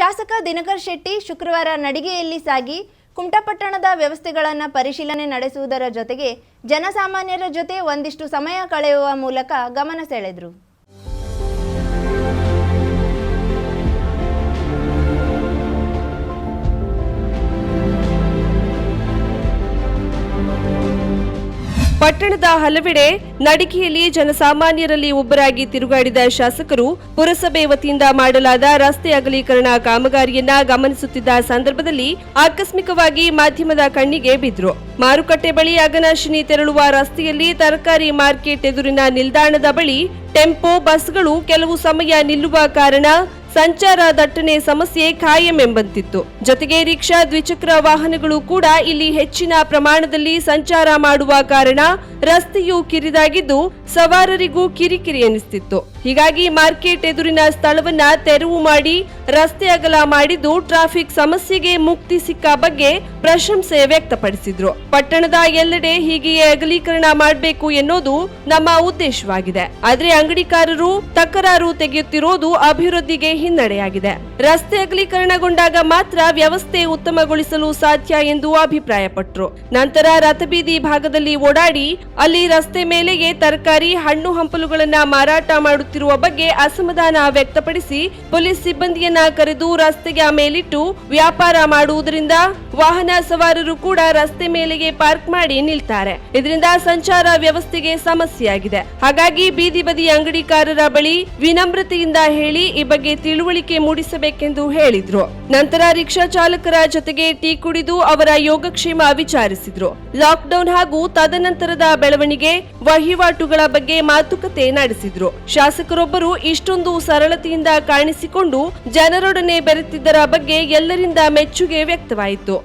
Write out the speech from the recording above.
ಶಾಸಕ ದಿನಕರ್ ಶೆಟ್ಟಿ ಶುಕ್ರವಾರ ನಡಿಗೆಯಲ್ಲಿ ಸಾಗಿ ಕುಮಟಪಟ್ಟಣದ ವ್ಯವಸ್ಥೆಗಳನ್ನು ಪರಿಶೀಲನೆ ನಡೆಸುವುದರ ಜೊತೆಗೆ ಜನಸಾಮಾನ್ಯರ ಜೊತೆ ಒಂದಿಷ್ಟು ಸಮಯ ಕಳೆಯುವ ಮೂಲಕ ಗಮನ ಸೆಳೆದರು. ಪಟ್ಟಣದ ಹಲವೆಡೆ ನಡಿಗೆಯಲ್ಲಿ ಜನಸಾಮಾನ್ಯರಲ್ಲಿ ಒಬ್ಬರಾಗಿ ತಿರುಗಾಡಿದ ಶಾಸಕರು ಪುರಸಭೆ ವತಿಯಿಂದ ಮಾಡಲಾದ ರಸ್ತೆ ಅಗಲೀಕರಣ ಕಾಮಗಾರಿಯನ್ನ ಗಮನಿಸುತ್ತಿದ್ದ ಸಂದರ್ಭದಲ್ಲಿ ಆಕಸ್ಮಿಕವಾಗಿ ಮಾಧ್ಯಮದ ಕಣ್ಣಿಗೆ ಬಿದ್ರು. ಮಾರುಕಟ್ಟೆ ಬಳಿ ಅಗನಾಶಿನಿ ತೆರಳುವ ರಸ್ತೆಯಲ್ಲಿ ತರಕಾರಿ ಮಾರ್ಕೆಟ್ ಎದುರಿನ ನಿಲ್ದಾಣದ ಬಳಿ ಟೆಂಪೋ, ಬಸ್ಗಳು ಕೆಲವು ಸಮಯ ನಿಲ್ಲುವ ಕಾರಣ ಸಂಚಾರ ದಟ್ಟಣೆ ಸಮಸ್ಯೆ ಖಾಯಂ ಎಂಬಂತಿತ್ತು. ಜೊತೆಗೆ ರಿಕ್ಷಾ ದ್ವಿಚಕ್ರ ವಾಹನಗಳು ಕೂಡ ಇಲ್ಲಿ ಹೆಚ್ಚಿನ ಪ್ರಮಾಣದಲ್ಲಿ ಸಂಚಾರ ಮಾಡುವ ಕಾರಣ ರಸ್ತೆಯು ಕಿರಿದಾಗಿದ್ದು ಸವಾರರಿಗೂ ಕಿರಿಕಿರಿ ಎನಿಸ್ತಿತ್ತು. ಹೀಗಾಗಿ ಮಾರ್ಕೆಟ್ ಎದುರಿನ ಸ್ಥಳವನ್ನ ತೆರವು ಮಾಡಿ ರಸ್ತೆ ಅಗಲ ಮಾಡಿದ್ದು ಟ್ರಾಫಿಕ್ ಸಮಸ್ಯೆಗೆ ಮುಕ್ತಿ ಸಿಕ್ಕ ಬಗ್ಗೆ ಪ್ರಶಂಸೆ ವ್ಯಕ್ತಪಡಿಸಿದ್ರು. ಪಟ್ಟಣದ ಎಲ್ಲೆಡೆ ಹೀಗೆಯೇ ಅಗಲೀಕರಣ ಮಾಡಬೇಕು ಎನ್ನುವುದು ನಮ್ಮ ಉದ್ದೇಶವಾಗಿದೆ. ಆದ್ರೆ ಅಂಗಡಿಕಾರರು ತಕರಾರು ತೆಗೆಯುತ್ತಿರೋದು ಅಭಿವೃದ್ಧಿಗೆ ಹಿನ್ನಡೆಯಾಗಿದೆ. ರಸ್ತೆ ಅಗಲೀಕರಣಗೊಂಡಾಗ ಮಾತ್ರ ವ್ಯವಸ್ಥೆ ಉತ್ತಮಗೊಳಿಸಲು ಸಾಧ್ಯ ಎಂದು ಅಭಿಪ್ರಾಯಪಟ್ಟರು ನಂತರ ರಥಬೀದಿ ಭಾಗದಲ್ಲಿ ಓಡಾಡಿ ಅಲ್ಲಿ ರಸ್ತೆ ಮೇಲೆಯೇ ತರಕಾರಿ, ಹಣ್ಣು ಹಂಪಲುಗಳನ್ನ ಮಾರಾಟ ಮಾಡುತ್ತಿರುವ ಬಗ್ಗೆ ಅಸಮಾಧಾನ ವ್ಯಕ್ತಪಡಿಸಿ ಪೊಲೀಸ್ ಸಿಬ್ಬಂದಿಯನ್ನ ಕರೆದು ರಸ್ತೆಗೆ ಮೇಲಿಟ್ಟು ವ್ಯಾಪಾರ ಮಾಡುವುದರಿಂದ ವಾಹನ ಸವಾರರು ಕೂಡ ರಸ್ತೆ ಮೇಲೆಗೆ ಪಾರ್ಕ್ ಮಾಡಿ ನಿಲ್ತಾರೆ. ಇದರಿಂದ ಸಂಚಾರ ವ್ಯವಸ್ಥೆಗೆ ಸಮಸ್ಯೆಯಾಗಿದೆ. ಹಾಗಾಗಿ ಬೀದಿ ಬದಿ ಅಂಗಡಿಕಾರರ ಬಳಿ ವಿನಮ್ರತೆಯಿಂದ ಹೇಳಿ ಈ ಬಗ್ಗೆ ತಿಳುವಳಿಕೆ ಮೂಡಿಸಬೇಕೆಂದು ಹೇಳಿದ್ರು. ನಂತರ ರಿಕ್ಷಾ ಚಾಲಕರ ಜೊತೆಗೆ ಟೀ ಕುಡಿದು ಅವರ ಯೋಗಕ್ಷೇಮ ವಿಚಾರಿಸಿದ್ರು. ಲಾಕ್ಡೌನ್ ಹಾಗೂ ತದನಂತರದ ಬೆಳವಣಿಗೆ ವಹಿವಾಟುಗಳ ಬಗ್ಗೆ ಮಾತುಕತೆ ನಡೆಸಿದ್ರು. ಶಾಸಕರೊಬ್ಬರು ಇಷ್ಟೊಂದು ಸರಳತೆಯಿಂದ ಕಾಣಿಸಿಕೊಂಡು ಜನರೊಡನೆ ಬೆರೆತಿದ್ದರ ಬಗ್ಗೆ ಎಲ್ಲರಿಂದ ಮೆಚ್ಚುಗೆ ವ್ಯಕ್ತವಾಯಿತು.